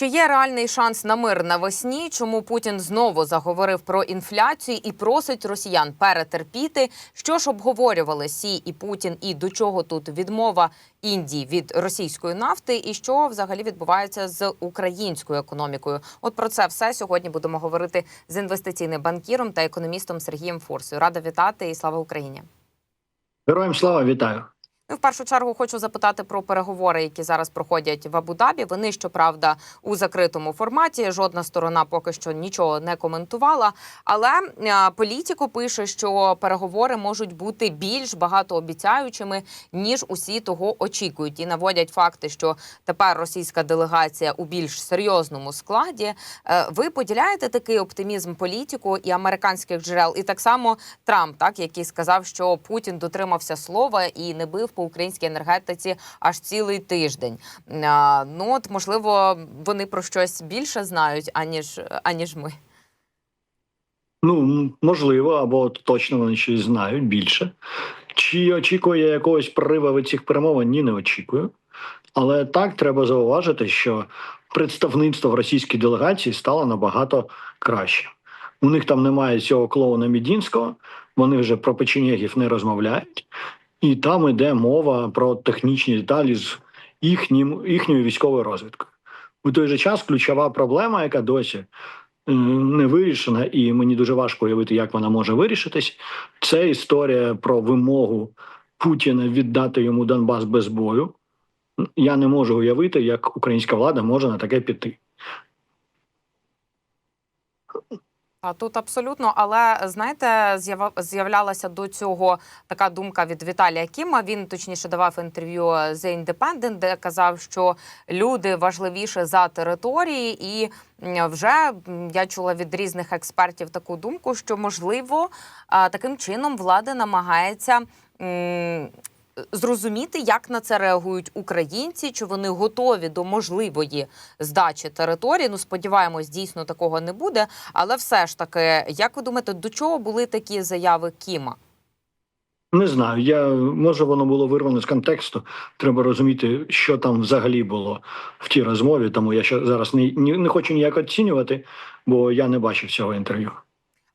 Чи є реальний шанс на мир навесні? Чому Путін знову заговорив про інфляцію і просить росіян перетерпіти? Що ж обговорювали Сі і Путін, і до чого тут відмова Індії від російської нафти, і що взагалі відбувається з українською економікою? От про це все сьогодні будемо говорити з інвестиційним банкіром та економістом Сергієм Фурсою. Рада вітати і слава Україні! Героям слава вітаю. Ну, в першу чергу хочу запитати про переговори, які зараз проходять в Абу-Дабі. Вони щоправда у закритому форматі. Жодна сторона поки що нічого не коментувала. Але е, політико пише, що переговори можуть бути більш багатообіцяючими ніж усі того очікують, і наводять факти, що тепер російська делегація у більш серйозному складі. Е, Ви поділяєте такий оптимізм політику і американських джерел, і так само Трамп, так який сказав, що Путін дотримався слова і не бив по українській енергетиці аж цілий тиждень. Ну от можливо, вони про щось більше знають аніж аніж ми. Ну можливо, або точно вони щось знають більше. Чи очікує якогось прориву від цих перемовин? Ні, не очікую. Але так треба зауважити, що представництво в російській делегації стало набагато краще. У них там немає цього клоуна Мідінського, вони вже про печенєгів не розмовляють, і там йде мова про технічні деталі з їхнім, їхньою військовою розвідкою. У той же час ключова проблема, яка досі е, не вирішена, і мені дуже важко уявити, як вона може вирішитись. Це історія про вимогу Путіна віддати йому Донбас без бою. Я не можу уявити, як українська влада може на таке піти. А тут абсолютно, але знаєте, з'являлася до цього така думка від Віталія Кіма. Він точніше давав інтерв'ю The Independent, де казав, що люди важливіше за території, і вже я чула від різних експертів таку думку, що можливо таким чином влада намагається. Зрозуміти, як на це реагують українці, чи вони готові до можливої здачі території. Ну сподіваємось, дійсно такого не буде. Але все ж таки, як ви думаєте, до чого були такі заяви Кіма? Не знаю. Я може воно було вирвано з контексту. Треба розуміти, що там взагалі було в тій розмові. Тому я ще зараз не, не, не хочу ніяк оцінювати, бо я не бачив цього інтерв'ю.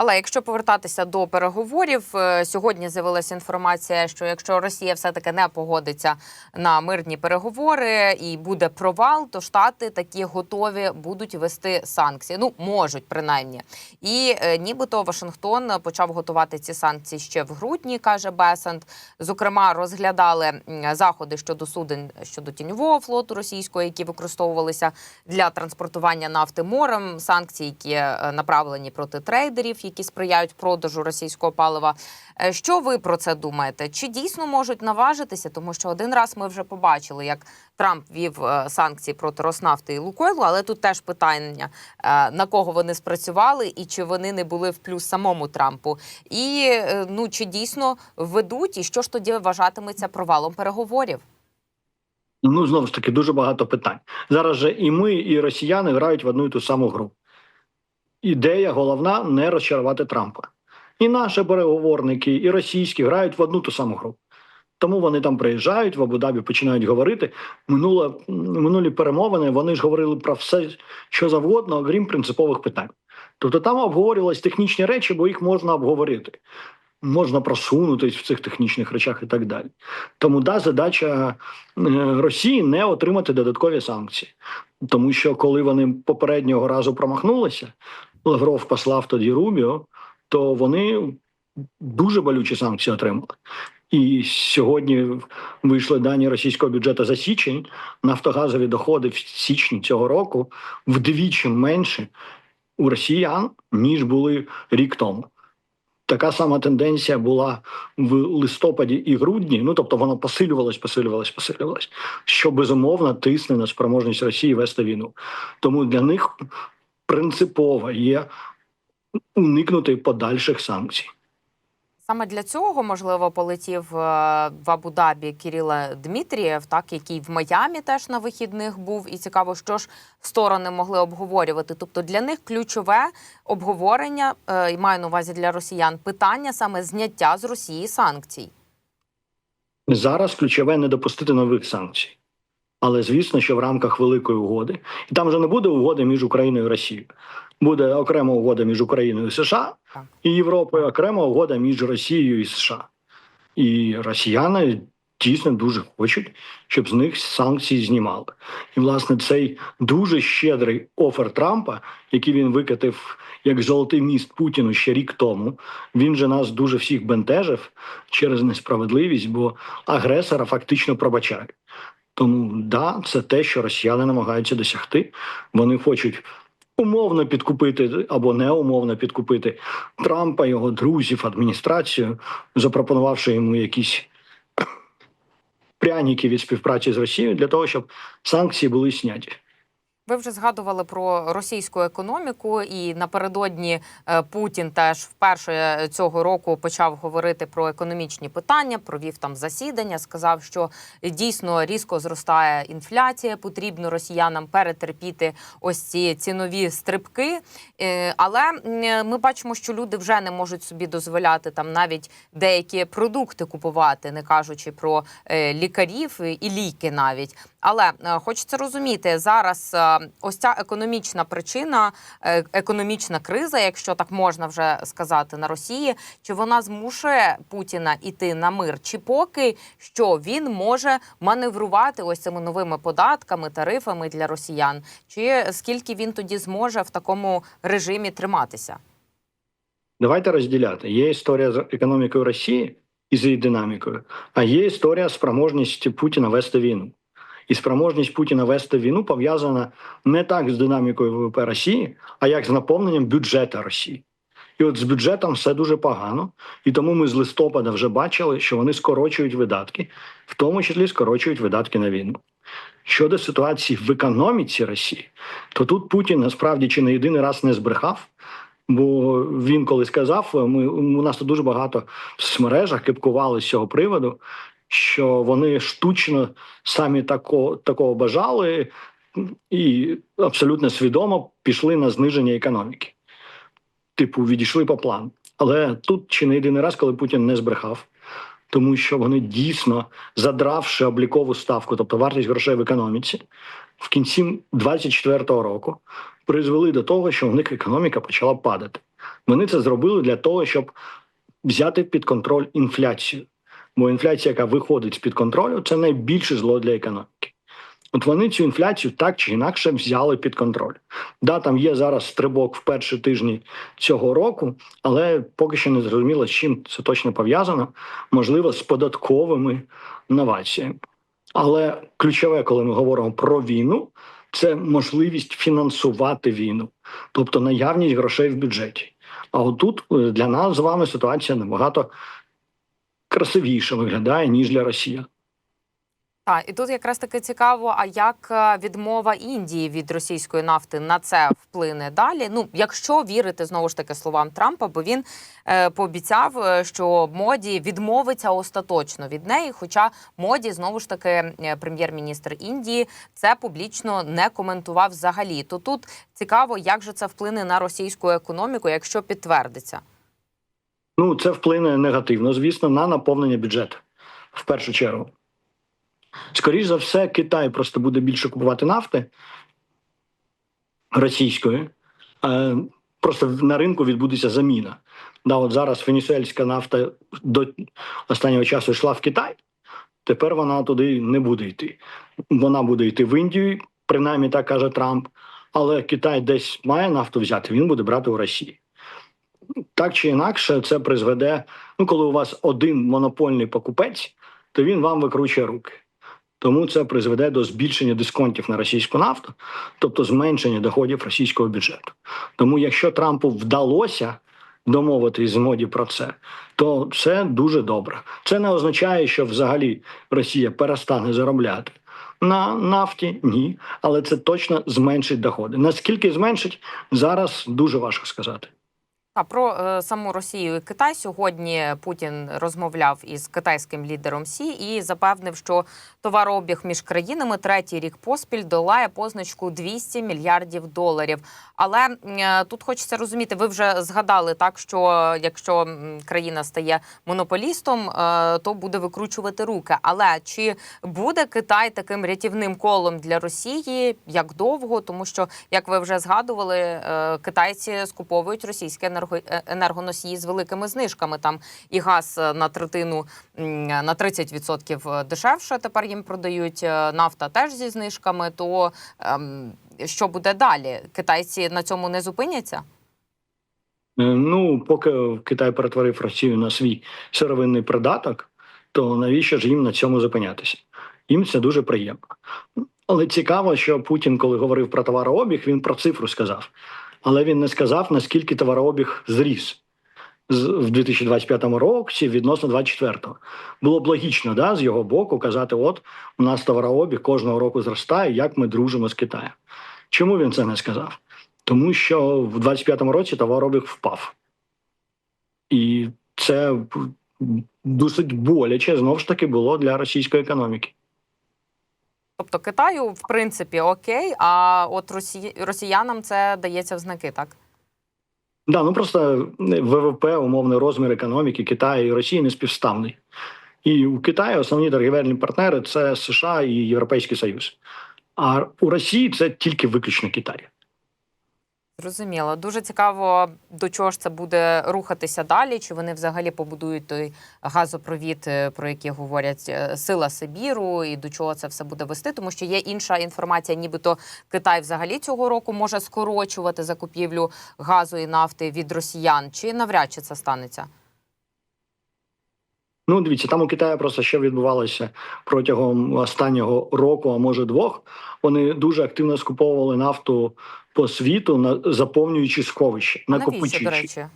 Але якщо повертатися до переговорів, е, сьогодні з'явилася інформація, що якщо Росія все таки не погодиться на мирні переговори і буде провал, то штати такі готові будуть вести санкції. Ну можуть принаймні. І е, нібито Вашингтон почав готувати ці санкції ще в грудні, каже Бесант. Зокрема, розглядали заходи щодо суден щодо тіньового флоту російського, які використовувалися для транспортування нафти морем, санкції, які е, направлені проти трейдерів, які сприяють продажу російського палива. Е, Що ви про це думаєте? Чи дійсно можуть наважитися? Тому що один раз ми вже побачили, як Трамп вів е, санкції проти Роснафти і Лукойлу, але тут теж питання е, на кого вони спрацювали, і чи вони не були в плюс самому Трампу, і ну чи дійсно ведуть, і що ж тоді вважатиметься провалом переговорів? Ну знову ж таки дуже багато питань. Зараз же і ми, і росіяни грають в одну і ту саму гру. Ідея головна не розчарувати Трампа. І наші переговорники, і російські грають в одну ту саму гру. Тому вони там приїжджають в Абу-Дабі, починають говорити. Минуле, минулі перемовини вони ж говорили про все, що завгодно, окрім принципових питань. Тобто там обговорювалися технічні речі, бо їх можна обговорити. Можна просунутись в цих технічних речах і так далі. Тому да, задача е, Росії не отримати додаткові санкції, тому що коли вони попереднього разу промахнулися, Лавров послав тоді Рубіо, то вони дуже болючі санкції отримали. І сьогодні вийшли дані російського бюджету за січень. Нафтогазові доходи в січні цього року вдвічі менше у росіян ніж були рік тому. Така сама тенденція була в листопаді і грудні. Ну тобто воно посилювалось, посилювалось, посилювалось, що безумовно тисне на спроможність Росії вести війну. Тому для них принципово є уникнути подальших санкцій. Саме для цього можливо полетів е, в Абу-Дабі Кирила Дмитрієв, так який в Майамі теж на вихідних був, і цікаво, що ж сторони могли обговорювати. Тобто для них ключове обговорення е, і маю на увазі для росіян питання саме зняття з Росії санкцій. Зараз ключове не допустити нових санкцій. Але звісно, що в рамках великої угоди, і там вже не буде угоди між Україною і Росією. Буде окрема угода між Україною і США і Європою, окрема угода між Росією і США. І росіяни дійсно дуже хочуть, щоб з них санкції знімали. І, власне, цей дуже щедрий офер Трампа, який він викатив як золотий міст Путіну ще рік тому, він же нас дуже всіх бентежив через несправедливість, бо агресора фактично пробачають. Тому да, це те, що росіяни намагаються досягти. Вони хочуть умовно підкупити або неумовно підкупити Трампа, його друзів, адміністрацію, запропонувавши йому якісь пряніки від співпраці з Росією для того, щоб санкції були зняті. Ви вже згадували про російську економіку, і напередодні е, Путін теж вперше цього року почав говорити про економічні питання, провів там засідання. Сказав, що дійсно різко зростає інфляція. Потрібно росіянам перетерпіти ось ці цінові стрибки. Е, Але ми бачимо, що люди вже не можуть собі дозволяти там навіть деякі продукти купувати, не кажучи про е, лікарів і ліки навіть. Але е, хочеться розуміти зараз. е, Ось ця економічна причина, е, економічна криза, якщо так можна вже сказати, на Росії, чи вона змушує Путіна іти на мир, чи поки що він може маневрувати ось цими новими податками, тарифами для росіян, чи скільки він тоді зможе в такому режимі триматися? Давайте розділяти. Є історія з економікою Росії і з її динамікою, а є історія спроможності Путіна вести війну. І спроможність Путіна вести війну пов'язана не так з динамікою ВВП Росії, а як з наповненням бюджету Росії. І от з бюджетом все дуже погано, і тому ми з листопада вже бачили, що вони скорочують видатки, в тому числі скорочують видатки на війну. Щодо ситуації в економіці Росії, то тут Путін насправді чи не єдиний раз не збрехав. Бо він коли сказав, ми у нас тут дуже багато в соцмережах кипкували з цього приводу, що вони штучно самі тако, такого бажали і абсолютно свідомо пішли на зниження економіки. Типу, відійшли по плану. Але тут чи не єдиний раз, коли Путін не збрехав, тому що вони дійсно задравши облікову ставку, тобто вартість грошей в економіці, в кінці 24-го року призвели до того, що в них економіка почала падати. Вони це зробили для того, щоб взяти під контроль інфляцію. Бо інфляція, яка виходить з під контролю, це найбільше зло для економіки. От вони цю інфляцію так чи інакше взяли під контроль. Да, там є зараз стрибок в перші тижні цього року, але поки що не зрозуміло, з чим це точно пов'язано, можливо, з податковими новаціями. Але ключове, коли ми говоримо про війну, це можливість фінансувати війну, тобто наявність грошей в бюджеті. А отут е, для нас з вами ситуація набагато красивіше виглядає ніж для Росії. Так, і тут якраз таки цікаво, а як е, відмова Індії від російської нафти на це вплине далі? Ну, якщо вірити знову ж таки словам Трампа, бо він е, пообіцяв, е, що моді відмовиться остаточно від неї. Хоча моді знову ж таки е, прем'єр-міністр Індії це публічно не коментував взагалі. То тут цікаво, як же це вплине на російську економіку, якщо підтвердиться. Ну, це вплине негативно, звісно, на наповнення бюджету в першу чергу. Скоріше за все, Китай просто буде більше купувати нафти російської. Просто на ринку відбудеться заміна. Да, от зараз венесуельська нафта до останнього часу йшла в Китай. Тепер вона туди не буде йти. Вона буде йти в Індію, принаймні так каже Трамп. Але Китай десь має нафту взяти, він буде брати у Росії. Так чи інакше, це призведе. Ну, коли у вас один монопольний покупець, то він вам викручує руки. Тому це призведе до збільшення дисконтів на російську нафту, тобто зменшення доходів російського бюджету. Тому, якщо Трампу вдалося домовитись з моді про це, то це дуже добре. Це не означає, що взагалі Росія перестане заробляти. На нафті ні, але це точно зменшить доходи. Наскільки зменшить зараз, дуже важко сказати. А про е, саму Росію і Китай сьогодні Путін розмовляв із китайським лідером Сі і запевнив, що товарообіг між країнами третій рік поспіль долає позначку 200 мільярдів доларів. Але е, тут хочеться розуміти, ви вже згадали так, що якщо країна стає монополістом, е, то буде викручувати руки. Але чи буде Китай таким рятівним колом для Росії? Як довго? Тому що, як ви вже згадували, китайці скуповують російське російські енерго, е, енергоносії з великими знижками. Там і газ е, на третину на 30% дешевше тепер їм продають. е, Нафта теж зі знижками. То ем, що буде далі? Китайці на цьому не зупиняться? Е, Ну, поки Китай перетворив Росію на свій сировинний придаток, то навіщо ж їм на цьому зупинятися? Їм це дуже приємно. Але цікаво, що Путін, коли говорив про товарообіг, він про цифру сказав. Але він не сказав, наскільки товарообіг зріс в 2025 році відносно 2024. Було б логічно да, з його боку казати: от у нас товарообіг кожного року зростає, як ми дружимо з Китаєм. Чому він це не сказав? Тому що в 25-му році товарообіг впав. І це досить боляче знову ж таки було для російської економіки. Тобто Китаю, в принципі, окей, а от росі... росіянам це дається в знаки, так? Да, ну просто ВВП, умовний розмір економіки Китаю і Росії не співставний. І у Китаї основні торгівельні партнери це США і Європейський Союз. А у Росії це тільки виключно Китай. Зрозуміло. Дуже цікаво, до чого ж це буде рухатися далі. Чи вони взагалі побудують той газопровід, е, про який говорять е, сила Сибіру, і до чого це все буде вести? Тому що є інша інформація, нібито Китай взагалі цього року може скорочувати закупівлю газу і нафти від росіян. Чи навряд чи це станеться? Ну, дивіться, там у Китаї просто що відбувалося протягом останнього року, а може двох. Вони дуже активно скуповували нафту по світу, на заповнюючи сховища, А навіщо, до речі?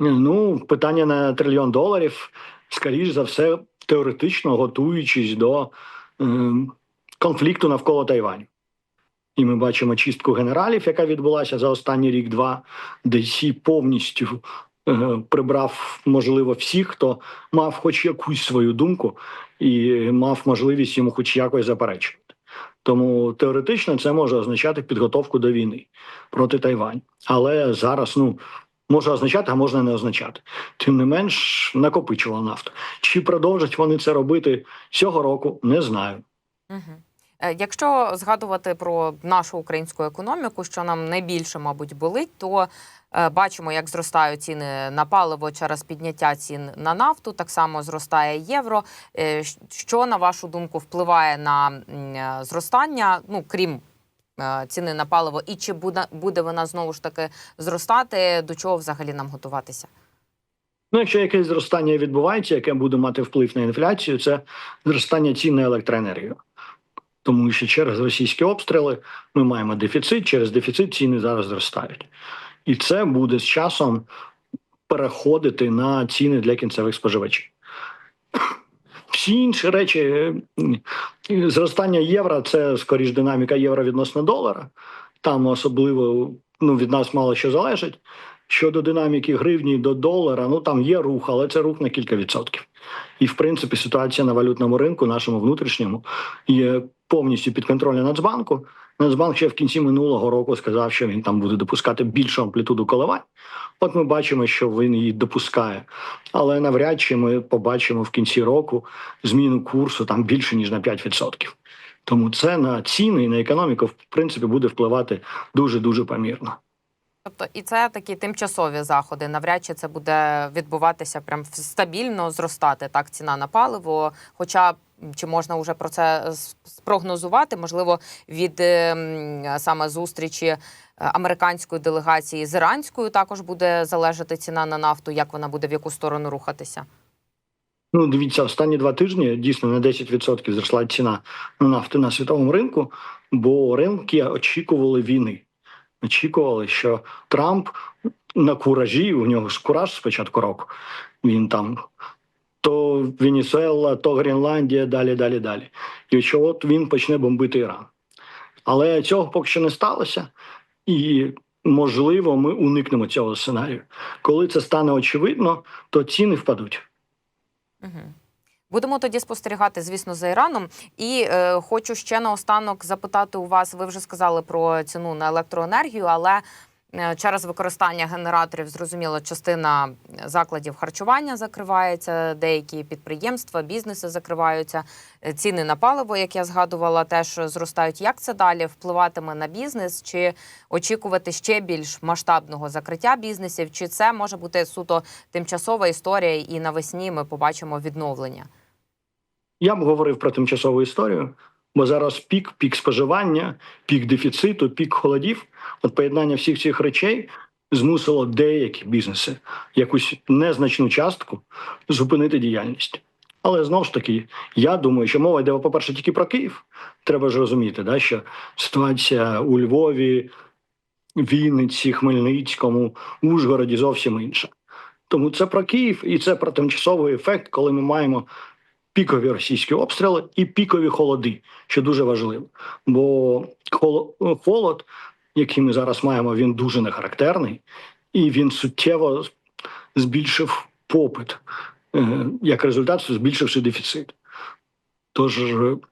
Ну, питання на трильйон доларів, скоріш за все, теоретично готуючись до е, конфлікту навколо Тайваню. І ми бачимо чистку генералів, яка відбулася за останній рік-два, де Сі повністю прибрав, можливо, всіх, хто мав хоч якусь свою думку і мав можливість йому хоч якось заперечувати. Тому теоретично це може означати підготовку до війни проти Тайваню. Але зараз, ну може означати, а можна не означати. Тим не менш, накопичувала нафту. Чи продовжать вони це робити цього року? Не знаю. Угу. Якщо згадувати про нашу українську економіку, що нам найбільше, мабуть, болить, то е, бачимо, як зростають ціни на паливо через підняття цін на нафту. Так само зростає євро. Е, Що на вашу думку впливає на е, зростання? Ну крім е, ціни на паливо, і чи буде вона знову ж таки зростати? До чого взагалі нам готуватися? Ну, якщо якесь зростання відбувається, яке буде мати вплив на інфляцію, це зростання цін на електроенергію. Тому що через російські обстріли ми маємо дефіцит, через дефіцит ціни зараз зростають. І це буде з часом переходити на ціни для кінцевих споживачів. Всі інші речі, е, зростання євро це скоріш динаміка євро відносно долара. Там особливо ну, від нас мало що залежить. Щодо динаміки гривні до долара, ну там є рух, але це рух на кілька відсотків. І в принципі ситуація на валютному ринку, нашому внутрішньому, є повністю під контролем Нацбанку. Нацбанк ще в кінці минулого року сказав, що він там буде допускати більшу амплітуду коливань. От ми бачимо, що він її допускає, але навряд чи ми побачимо в кінці року зміну курсу там більше ніж на 5%. Тому це на ціни і на економіку в принципі буде впливати дуже дуже помірно. Тобто, і це такі тимчасові заходи. Навряд чи це буде відбуватися прям стабільно зростати так ціна на паливо. Хоча чи можна вже про це спрогнозувати? Можливо, від е, саме зустрічі е, американської делегації з іранською також буде залежати ціна на нафту, як вона буде в яку сторону рухатися. Ну, дивіться, останні два тижні дійсно на 10% зросла ціна на нафту на світовому ринку, бо ринки очікували війни. Очікували, що Трамп на куражі, у нього ж кураж з початку року. Він там то Венесуела, то Гренландія, далі, далі, далі. І що от він почне бомбити Іран. Але цього поки що не сталося. І можливо, ми уникнемо цього сценарію. Коли це стане очевидно, то ціни впадуть. Угу. Будемо тоді спостерігати, звісно, за Іраном. І е, хочу ще наостанок запитати у вас. Ви вже сказали про ціну на електроенергію, але через використання генераторів, зрозуміло, частина закладів харчування закривається, деякі підприємства, бізнеси закриваються. Е, Ціни на паливо, як я згадувала, теж зростають. Як це далі впливатиме на бізнес? Чи очікувати ще більш масштабного закриття бізнесів? Чи це може бути суто тимчасова історія, і навесні ми побачимо відновлення? Я б говорив про тимчасову історію, бо зараз пік, пік споживання, пік дефіциту, пік холодів. От поєднання всіх цих речей змусило деякі бізнеси якусь незначну частку зупинити діяльність. Але знову ж таки, я думаю, що мова йде, по-перше, тільки про Київ. Треба ж розуміти, да, що ситуація у Львові, Вінниці, Хмельницькому, Ужгороді зовсім інша. Тому це про Київ і це про тимчасовий ефект, коли ми маємо пікові російські обстріли і пікові холоди, що дуже важливо. Бо холод, який ми зараз маємо, він дуже нехарактерний, і він суттєво збільшив попит, Е, як результат, збільшивши дефіцит. Тож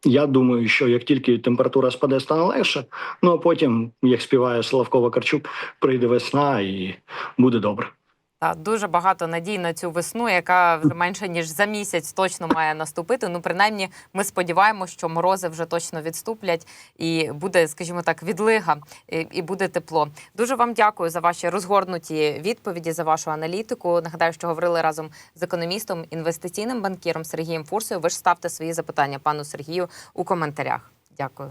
я думаю, що як тільки температура спаде, стане легше, ну а потім, як співає Славко Вакарчук, прийде весна і буде добре. Та дуже багато надій на цю весну, яка вже менше ніж за місяць точно має наступити. Ну, принаймні, ми сподіваємося, що морози вже точно відступлять, і буде, скажімо так, відлига, і, буде тепло. Дуже вам дякую за ваші розгорнуті відповіді, за вашу аналітику. Нагадаю, що говорили разом з економістом, інвестиційним банкіром Сергієм Фурсою. Ви ж ставте свої запитання пану Сергію у коментарях. Дякую.